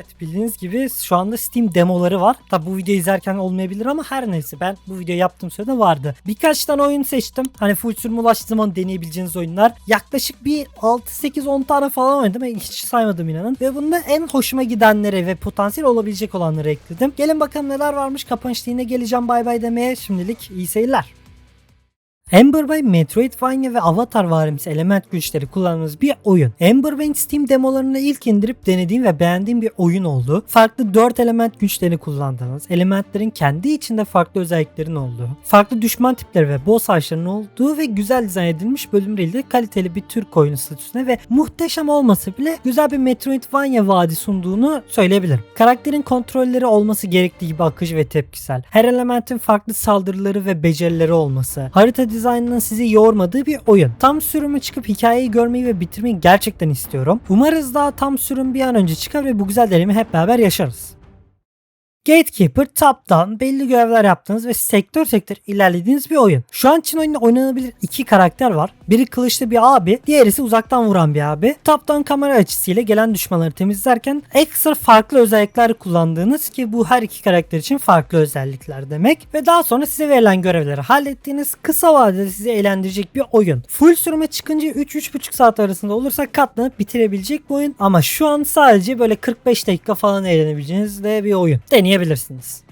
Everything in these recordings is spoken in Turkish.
Evet bildiğiniz gibi şu anda Steam demoları var. Tabi bu videoyu izlerken olmayabilir ama her neyse ben bu video yaptığım sırada vardı. Birkaç tane oyun seçtim. Hani full sürüm ulaştığı zaman deneyebileceğiniz oyunlar. Yaklaşık bir 6-8-10 tane falan oynadım. Ben hiç saymadım inanın. Ve bunda en hoşuma gidenleri ve potansiyel olabilecek olanları ekledim. Gelin bakalım neler varmış. Kapanışta geleceğim bay bay demeye. Şimdilik iyi seyirler. Ember Bay Metroidvania ve Avatar varimsi element güçleri kullandığımız bir oyun. Ember Bay'in Steam demolarını ilk indirip denediğim ve beğendiğim bir oyun oldu. Farklı 4 element güçlerini kullandığınız, elementlerin kendi içinde farklı özelliklerin olduğu, farklı düşman tipleri ve boss ağaçlarının olduğu ve güzel dizayn edilmiş bölümleriyle kaliteli bir Türk oyunu statüsüne ve muhteşem olması bile güzel bir Metroidvania vaadi sunduğunu söyleyebilirim. Karakterin kontrolleri olması gerektiği gibi akıcı ve tepkisel. Her elementin farklı saldırıları ve becerileri olması, harita dizaynının sizi yormadığı bir oyun. Tam sürümü çıkıp hikayeyi görmeyi ve bitirmeyi gerçekten istiyorum. Umarız daha tam sürüm bir an önce çıkar ve bu güzel deneyimi hep beraber yaşarız. Gatekeeper top-down belli görevler yaptığınız ve sektör sektör ilerlediğiniz bir oyun. Şu an için oyunda oynanabilir iki karakter var. Biri kılıçlı bir abi, diğeri ise uzaktan vuran bir abi. Top-down kamera açısıyla gelen düşmanları temizlerken ekstra farklı özellikler kullandığınız ki bu her iki karakter için farklı özellikler demek. Ve daha sonra size verilen görevleri hallettiğiniz kısa vadede sizi eğlendirecek bir oyun. Full sürüme çıkınca 3-3,5 saat arasında olursa katlanıp bitirebilecek bir oyun. Ama şu an sadece böyle 45 dakika falan eğlenebileceğiniz de bir oyun. Deneyebilirsiniz.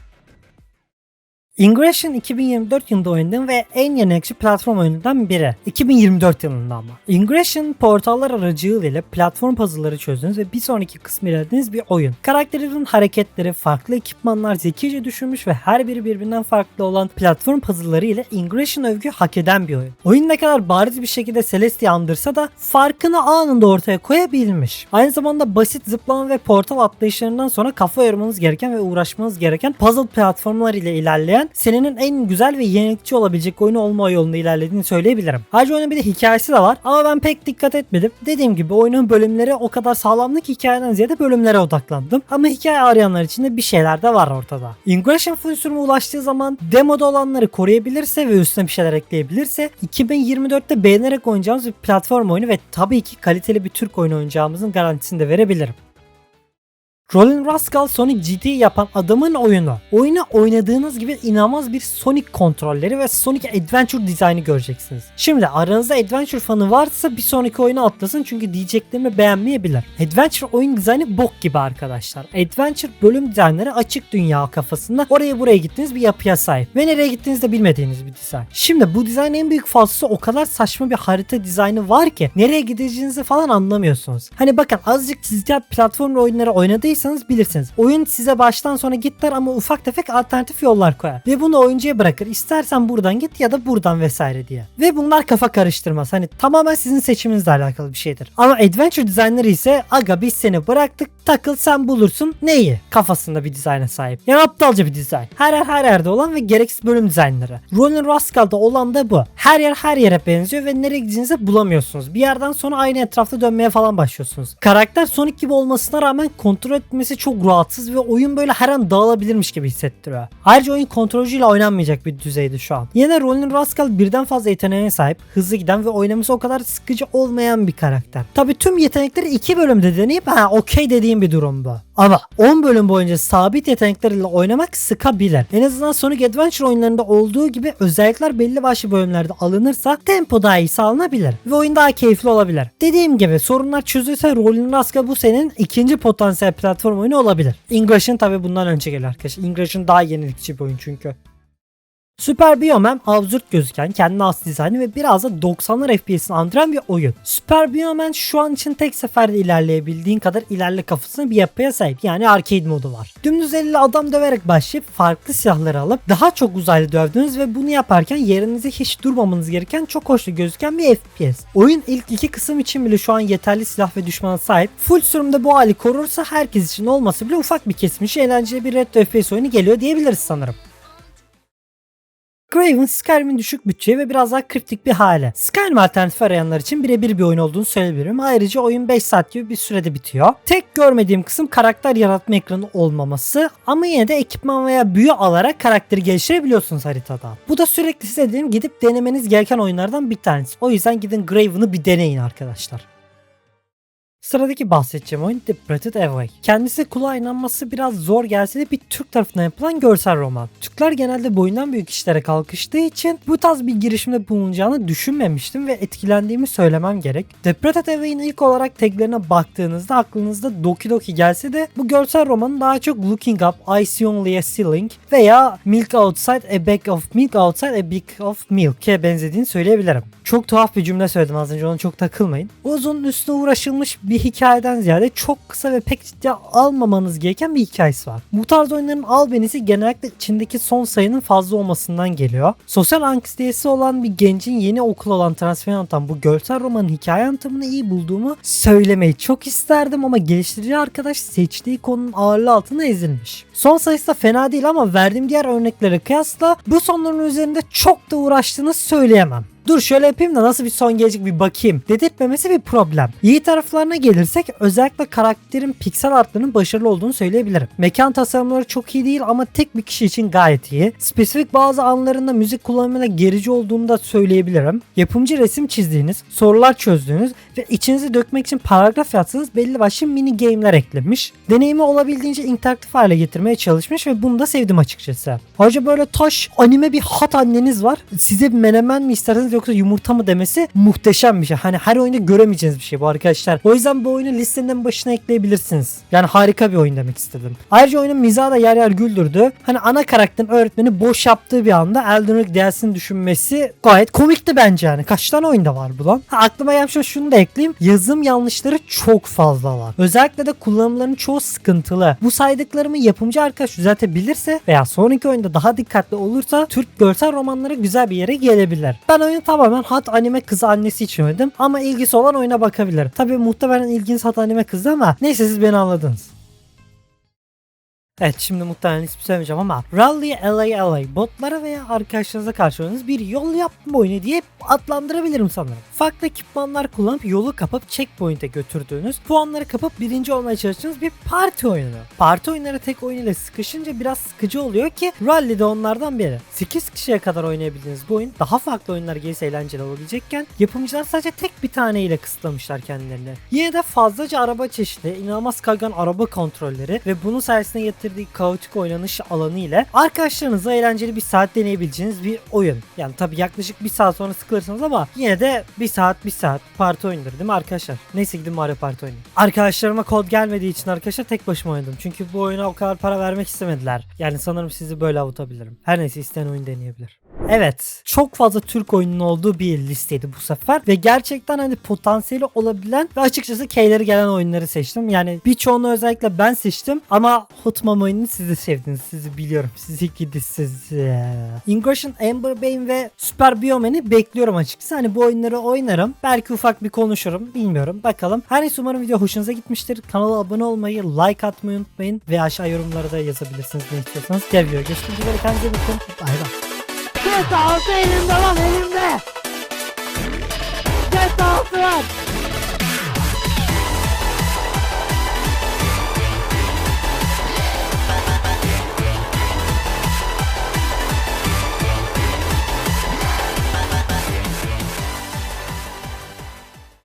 Ingression 2024 yılında oynadığım ve en yenilikçi platform oyunundan biri. 2024 yılında ama. Ingression portallar aracılığıyla platform puzzle'ları çözdüğünüz ve bir sonraki kısmı ilerlediğiniz bir oyun. Karakterlerin hareketleri, farklı ekipmanlar zekice düşünmüş ve her biri birbirinden farklı olan platform puzzle'ları ile Ingression övgü hak eden bir oyun. Oyun ne kadar bariz bir şekilde Celestia'yı andırsa da farkını anında ortaya koyabilmiş. Aynı zamanda basit zıplama ve portal atlayışlarından sonra kafa yormanız gereken ve uğraşmanız gereken puzzle platformlar ile ilerleyen senenin en güzel ve yenilikçi olabilecek oyunu olma yolunda ilerlediğini söyleyebilirim. Ayrıca oyunun bir de hikayesi de var ama ben pek dikkat etmedim. Dediğim gibi oyunun bölümleri o kadar sağlamlık hikayeden ziyade bölümlere odaklandım. Ama hikaye arayanlar için de bir şeyler de var ortada. Ingression full sürüme ulaştığı zaman demoda olanları koruyabilirse ve üstüne bir şeyler ekleyebilirse 2024'te beğenerek oynayacağımız bir platform oyunu ve tabii ki kaliteli bir Türk oyunu oynayacağımızın garantisini de verebilirim. Roland Rascal Sonic GT yapan adamın oyunu. Oyunu oynadığınız gibi inanılmaz bir Sonic kontrolleri ve Sonic Adventure dizaynı göreceksiniz. Şimdi aranızda Adventure fanı varsa bir sonraki oyunu atlasın çünkü diyeceklerimi beğenmeyebilir. Adventure oyun dizaynı bok gibi arkadaşlar. Adventure bölüm dizaynları açık dünya kafasında oraya buraya gittiğiniz bir yapıya sahip. Ve nereye gittiğinizi de bilmediğiniz bir dizayn. Şimdi bu dizaynın en büyük falsosu o kadar saçma bir harita dizaynı var ki nereye gideceğinizi falan anlamıyorsunuz. Hani bakın azıcık de platform oyunları oynadıysanız oynadıysanız bilirsiniz. Oyun size baştan sona git ama ufak tefek alternatif yollar koyar. Ve bunu oyuncuya bırakır. İstersen buradan git ya da buradan vesaire diye. Ve bunlar kafa karıştırmaz. Hani tamamen sizin seçiminizle alakalı bir şeydir. Ama adventure dizaynları ise aga biz seni bıraktık takıl sen bulursun neyi kafasında bir dizayna sahip. Yani aptalca bir dizayn. Her yer her yerde olan ve gereksiz bölüm dizaynları. Roland Rascal'da olan da bu. Her yer her yere benziyor ve nereye gideceğinizi bulamıyorsunuz. Bir yerden sonra aynı etrafta dönmeye falan başlıyorsunuz. Karakter Sonic gibi olmasına rağmen kontrol etmesi çok rahatsız ve oyun böyle her an dağılabilirmiş gibi hissettiriyor. Ayrıca oyun kontrolcüyle oynanmayacak bir düzeyde şu an. Yine Roland Rascal birden fazla yeteneğe sahip, hızlı giden ve oynaması o kadar sıkıcı olmayan bir karakter. Tabi tüm yetenekleri iki bölümde deneyip ha okey dediğim bir durum bu. Ama 10 bölüm boyunca sabit yetenekleriyle oynamak sıkabilir. En azından Sonic Adventure oyunlarında olduğu gibi özellikler belli başlı bölümlerde alınırsa tempo daha iyi sağlanabilir ve oyun daha keyifli olabilir. Dediğim gibi sorunlar çözülse Roland Rascal bu senin ikinci potansiyel platform oyunu olabilir. Ingression tabi bundan önce geliyor arkadaşlar. Ingression daha yenilikçi bir oyun çünkü. Super Bioman absürt gözüken kendine has dizaynı ve biraz da 90'lar FPS'ini andıran bir oyun. Super Bioman şu an için tek seferde ilerleyebildiğin kadar ilerle kafasına bir yapıya sahip yani arcade modu var. Dümdüz elle adam döverek başlayıp farklı silahları alıp daha çok uzaylı dövdünüz ve bunu yaparken yerinizde hiç durmamanız gereken çok hoşlu gözüken bir FPS. Oyun ilk iki kısım için bile şu an yeterli silah ve düşmana sahip. Full sürümde bu hali korursa herkes için olmasa bile ufak bir kesmiş eğlenceli bir retro FPS oyunu geliyor diyebiliriz sanırım. Graven Skyrim'in düşük bütçe ve biraz daha kriptik bir hale. Skyrim alternatifi arayanlar için birebir bir oyun olduğunu söyleyebilirim. Ayrıca oyun 5 saat gibi bir sürede bitiyor. Tek görmediğim kısım karakter yaratma ekranı olmaması ama yine de ekipman veya büyü alarak karakteri geliştirebiliyorsunuz haritada. Bu da sürekli size dediğim gidip denemeniz gereken oyunlardan bir tanesi. O yüzden gidin Graven'ı bir deneyin arkadaşlar. Sıradaki bahsedeceğim oyun Departed Away. Kendisi kulağa inanması biraz zor gelse de bir Türk tarafından yapılan görsel roman. Türkler genelde boyundan büyük işlere kalkıştığı için bu tarz bir girişimde bulunacağını düşünmemiştim ve etkilendiğimi söylemem gerek. Departed Away'in ilk olarak taglerine baktığınızda aklınızda Doki Doki gelse de bu görsel romanın daha çok Looking Up, I See Only a Ceiling veya Milk Outside a Bag of Milk Outside a Big of Milk'e benzediğini söyleyebilirim. Çok tuhaf bir cümle söyledim az önce ona çok takılmayın. Uzun üstüne uğraşılmış bir hikayeden ziyade çok kısa ve pek ciddiye almamanız gereken bir hikayesi var. Bu tarz oyunların albenisi genellikle içindeki son sayının fazla olmasından geliyor. Sosyal anksiyetesi olan bir gencin yeni okul olan transfer anlatan bu görsel romanın hikaye anlatımını iyi bulduğumu söylemeyi çok isterdim ama geliştirici arkadaş seçtiği konunun ağırlığı altında ezilmiş. Son sayısı da fena değil ama verdiğim diğer örneklere kıyasla bu sonların üzerinde çok da uğraştığını söyleyemem. Dur şöyle yapayım da nasıl bir son gelecek bir bakayım dedirtmemesi bir problem. İyi taraflarına gelirsek özellikle karakterin piksel artlarının başarılı olduğunu söyleyebilirim. Mekan tasarımları çok iyi değil ama tek bir kişi için gayet iyi. Spesifik bazı anlarında müzik kullanımıyla gerici olduğunu da söyleyebilirim. Yapımcı resim çizdiğiniz, sorular çözdüğünüz ve içinizi dökmek için paragraf yazdığınız belli başlı mini game'ler eklemiş. Deneyimi olabildiğince interaktif hale getirmeye çalışmış ve bunu da sevdim açıkçası. Ayrıca böyle taş anime bir hat anneniz var. Size menemen mi isterseniz yoksa yumurta mı demesi muhteşem bir şey. Hani her oyunda göremeyeceğiniz bir şey bu arkadaşlar. O yüzden bu oyunu listenin başına ekleyebilirsiniz. Yani harika bir oyun demek istedim. Ayrıca oyunun mizahı da yer yer güldürdü. Hani ana karakterin öğretmeni boş yaptığı bir anda Elden Ring dersini düşünmesi gayet komikti bence yani. Kaç tane oyunda var bu lan? Ha, aklıma gelmiş şunu da ekleyeyim. Yazım yanlışları çok fazla var. Özellikle de kullanımların çoğu sıkıntılı. Bu saydıklarımı yapımcı arkadaş düzeltebilirse veya sonraki oyunda daha dikkatli olursa Türk görsel romanları güzel bir yere gelebilir. Ben oyunu tamamen hat anime kızı annesi için oynadım ama ilgisi olan oyuna bakabilir. Tabi muhtemelen ilginiz hat anime kızı ama neyse siz beni anladınız. Evet şimdi muhtemelen ismi söylemeyeceğim ama Rally LA LA botlara veya arkadaşlarınıza karşı oynadığınız bir yol yapma oyunu diye adlandırabilirim sanırım. Farklı ekipmanlar kullanıp yolu kapıp checkpoint'e götürdüğünüz, puanları kapıp birinci olmaya çalıştığınız bir parti oyunu. Parti oyunları tek oyun ile sıkışınca biraz sıkıcı oluyor ki Rally de onlardan biri. 8 kişiye kadar oynayabildiğiniz bu oyun daha farklı oyunlar gelirse eğlenceli olabilecekken yapımcılar sadece tek bir tane ile kısıtlamışlar kendilerini. Yine de fazlaca araba çeşidi, inanılmaz kaygan araba kontrolleri ve bunun sayesinde getirdiği kaotik oynanış alanı ile arkadaşlarınızla eğlenceli bir saat deneyebileceğiniz bir oyun. Yani tabi yaklaşık bir saat sonra sıkılırsınız ama yine de bir saat bir saat parti oyundur değil mi arkadaşlar? Neyse gidin Mario Party oynayın. Arkadaşlarıma kod gelmediği için arkadaşlar tek başıma oynadım. Çünkü bu oyuna o kadar para vermek istemediler. Yani sanırım sizi böyle avutabilirim. Her neyse isteyen oyun deneyebilir. Evet. Çok fazla Türk oyunun olduğu bir listeydi bu sefer. Ve gerçekten hani potansiyeli olabilen ve açıkçası keyleri gelen oyunları seçtim. Yani birçoğunu özellikle ben seçtim. Ama Hotmam oyununu siz sevdiniz. Sizi biliyorum. Sizi gidi sizi. Ingression, Amber Bane ve Super Bioman'i bekliyorum açıkçası. Hani bu oyunları oynarım. Belki ufak bir konuşurum. Bilmiyorum. Bakalım. Her neyse umarım video hoşunuza gitmiştir. Kanala abone olmayı, like atmayı unutmayın. Ve aşağı yorumlara da yazabilirsiniz ne istiyorsanız. Gel video görüşmek üzere. Kendinize bakın. Bay. Altı elimde lan elimde. Get altı lan.